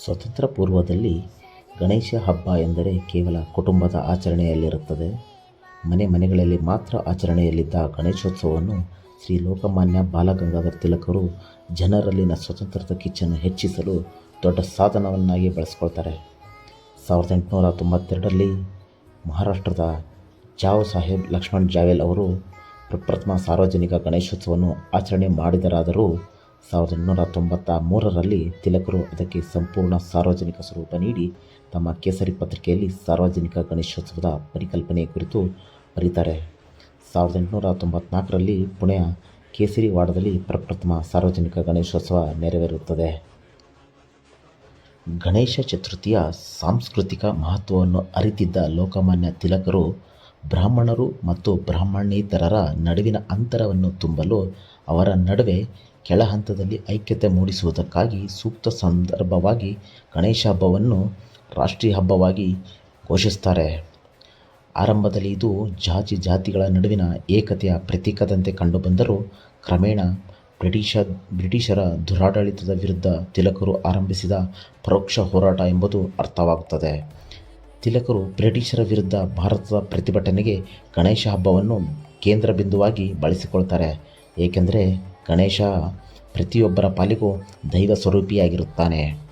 ಸ್ವತಂತ್ರ ಪೂರ್ವದಲ್ಲಿ ಗಣೇಶ ಹಬ್ಬ ಎಂದರೆ ಕೇವಲ ಕುಟುಂಬದ ಆಚರಣೆಯಲ್ಲಿರುತ್ತದೆ. ಮನೆ ಮನೆಗಳಲ್ಲಿ ಮಾತ್ರ ಆಚರಣೆಯಲ್ಲಿದ್ದ ಗಣೇಶೋತ್ಸವವನ್ನು ಶ್ರೀ ಲೋಕಮಾನ್ಯ ಬಾಲಗಂಗಾಧರ ತಿಲಕರು ಜನರಲ್ಲಿನ ಸ್ವತಂತ್ರದ ಕಿಚ್ಚನ್ನು ಹೆಚ್ಚಿಸಲು ದೊಡ್ಡ ಸಾಧನವನ್ನಾಗಿ ಬಳಸ್ಕೊಳ್ತಾರೆ. ಸಾವಿರದ ಎಂಟುನೂರ ತೊಂಬತ್ತೆರಡರಲ್ಲಿ ಮಹಾರಾಷ್ಟ್ರದ ಜಾವ್ ಸಾಹೇಬ್ ಲಕ್ಷ್ಮಣ್ ಜಾವೇಲ್ ಅವರು ಪ್ರಪ್ರಥಮ ಸಾರ್ವಜನಿಕ ಗಣೇಶೋತ್ಸವವನ್ನು ಆಚರಣೆ ಮಾಡಿದರಾದರೂ ಸಾವಿರದ ಎಂಟುನೂರ ತೊಂಬತ್ತ ಮೂರರಲ್ಲಿ ತಿಲಕರು ಅದಕ್ಕೆ ಸಂಪೂರ್ಣ ಸಾರ್ವಜನಿಕ ಸ್ವರೂಪ ನೀಡಿ ತಮ್ಮ ಕೇಸರಿ ಪತ್ರಿಕೆಯಲ್ಲಿ ಸಾರ್ವಜನಿಕ ಗಣೇಶೋತ್ಸವದ ಪರಿಕಲ್ಪನೆ ಕುರಿತು ಬರೀತಾರೆ ಸಾವಿರದ ಎಂಟುನೂರ ತೊಂಬತ್ನಾಲ್ಕರಲ್ಲಿ ಪುಣೆಯ ಕೇಸರಿವಾಡದಲ್ಲಿ ಪ್ರಪ್ರಥಮ ಸಾರ್ವಜನಿಕ ಗಣೇಶೋತ್ಸವ ನೆರವೇರುತ್ತದೆ. ಗಣೇಶ ಚತುರ್ಥಿಯ ಸಾಂಸ್ಕೃತಿಕ ಮಹತ್ವವನ್ನು ಅರಿತಿದ್ದ ಲೋಕಮಾನ್ಯ ತಿಲಕರು ಬ್ರಾಹ್ಮಣರು ಮತ್ತು ಬ್ರಾಹ್ಮಣೇತರರ ನಡುವಿನ ಅಂತರವನ್ನು ತುಂಬಲು ಅವರ ನಡುವೆ ಕೆಳಹಂತದಲ್ಲಿ ಐಕ್ಯತೆ ಮೂಡಿಸುವುದಕ್ಕಾಗಿ ಸೂಕ್ತ ಸಂದರ್ಭವಾಗಿ ಗಣೇಶ ಹಬ್ಬವನ್ನು ರಾಷ್ಟ್ರೀಯ ಹಬ್ಬವಾಗಿ ಘೋಷಿಸ್ತಾರೆ. ಆರಂಭದಲ್ಲಿ ಇದು ಜಾತಿ ಜಾತಿಗಳ ನಡುವಿನ ಏಕತೆಯ ಪ್ರತೀಕದಂತೆ ಕಂಡುಬಂದರೂ ಕ್ರಮೇಣ ಬ್ರಿಟಿಷ, ಬ್ರಿಟಿಷರ ದುರಾಡಳಿತದ ವಿರುದ್ಧ ತಿಲಕರು ಆರಂಭಿಸಿದ ಪರೋಕ್ಷ ಹೋರಾಟ ಎಂಬುದು ಅರ್ಥವಾಗುತ್ತದೆ. ತಿಲಕರು ಬ್ರಿಟಿಷರ ವಿರುದ್ಧ ಭಾರತದ ಪ್ರತಿಭಟನೆಗೆ ಗಣೇಶ ಹಬ್ಬವನ್ನು ಕೇಂದ್ರ ಬಿಂದುವಾಗಿ ಬಳಸಿಕೊಳ್ತಾರೆ. ಏಕೆಂದರೆ ಗಣೇಶ ಪ್ರತಿಯೊಬ್ಬರ ಪಾಲಿಗೂ ದೈವ ಸ್ವರೂಪಿಯಾಗಿರುತ್ತಾನೆ.